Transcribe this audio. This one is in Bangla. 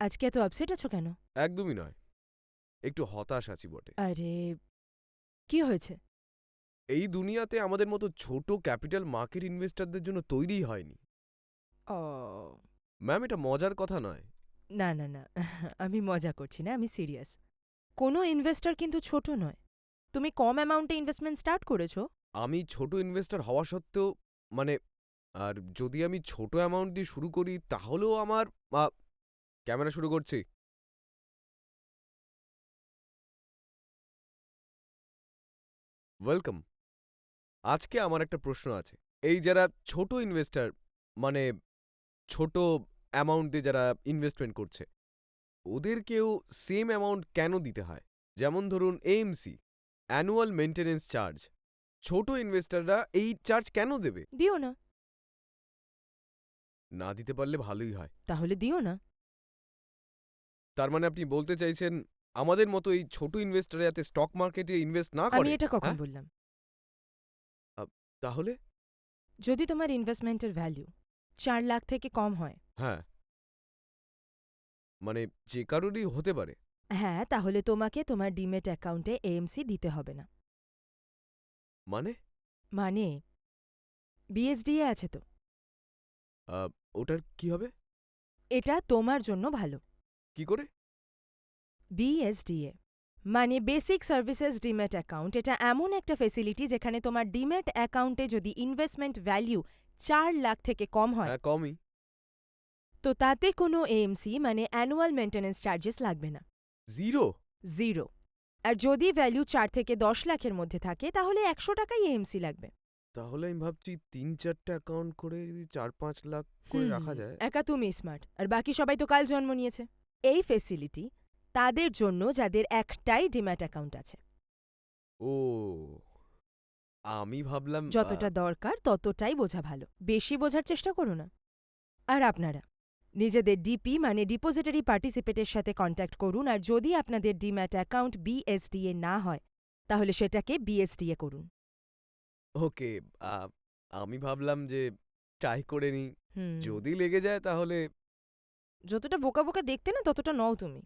আজকে এত আপসেট আছো কেন? একদমই নয়। একটু হতাশ আছি বটে। আরে কি হয়েছে? এই দুনিয়াতে আমাদের মতো ছোট ক্যাপিটাল মার্কেট ইনভেস্টরদের জন্য তৈরিই হয়নি। ও। ম্যাম এটা মজার কথা নয়। না না না আমি মজা করছি না আমি সিরিয়াস কোনো ইনভেস্টর কিন্তু ছোট নয়। তুমি কম অ্যামাউন্টে ইনভেস্টমেন্ট স্টার্ট করেছ। আমি ছোট ইনভেস্টর হওয়া সত্ত্বেও মানে আর যদি আমি ছোট অ্যামাউন্ট দিয়ে শুরু করি তাহলেও আমার আ, ক্যামেরা শুরু করছি। ওয়েলকাম। আজকে আমার একটা প্রশ্ন আছে। এই যারা ছোট ইনভেস্টর মানে ছোট অ্যামাউন্ট দিয়ে যারা ইনভেস্টমেন্ট করছে ওদেরকেও সেম অ্যামাউন্ট কেন দিতে হয়? যেমন ধরুন এএমসি অ্যানুয়াল মেনটেনেন্স চার্জ ছোট ইনভেস্টররা এই চার্জ কেন দেবে? দিও না। না দিতে পারলে ভালোই হয়। তাহলে দিও না। তার মানে আপনি বলতে চাইছেন আমাদের মতো এই ছোট ইনভেস্টর যাতে স্টক মার্কেটে ইনভেস্ট না করে? আমি এটা কখন হ্যাঁ? বললাম? তাহলে? যদি তোমার ইনভেস্টমেন্টের ভ্যালু চার লাখ থেকে কম হয়। হ্যাঁ। মানে যে কারোরই হতে পারে। হ্যাঁ তাহলে তোমাকে তোমার ডিমেট অ্যাকাউন্টে এএমসি দিতে হবে না। মানে? মানে বিএসডিএ আছে তো। আহ, ওটার কি হবে? এটা তোমার জন্য ভালো। কি করে? বিএসডিএ মানে বেসিক সার্ভিসেস ডিম্যাট অ্যাকাউন্ট এটা এমন একটা ফেসিলিটি যেখানে তোমার ডিম্যাট অ্যাকাউন্টে যদি ইনভেস্টমেন্ট ভ্যালু চার লাখ থেকে কম হয় হ্যাঁ কমই। তো তাতে কোনো এএমসি মানে অ্যানুয়াল মেনটেন্যান্স চার্জেস লাগবে না। জিরো জিরো আর যদি ভ্যালু চার থেকে দশ লাখের মধ্যে থাকে তাহলে একশো টাকাই এএমসি লাগবে। তাহলে আমি ভাবছি তিন চারটে অ্যাকাউন্ট করে যদি চার পাঁচ লাখ করে রাখা যায়। একা তুমি স্মার্ট আর বাকি সবাই তো কাল জন্ম নিয়েছে। এই ফেসিলিটি তাদের জন্য যাদের একটাই ডিম্যাট অ্যাকাউন্ট আছে। ও আমি ভাবলাম আহ, যতটা দরকার ততটাই বোঝা ভালো। বেশি বোঝার চেষ্টা করো না। আর আপনারা নিজেদের ডিপি মানে ডিপোজিটারি পার্টিসিপেটের সাথে কন্ট্যাক্ট করুন আর যদি আপনাদের ডিম্যাট অ্যাকাউন্ট বিএসডিএ না হয় তাহলে সেটাকে বিএসডিএ করুন। ওকে আহ, আমি ভাবলাম যে ট্রাই করে নিই। হুম। যদি লেগে যায় তাহলে যতটা বোকা বোকা দেখতে না ততটা নও তুমি।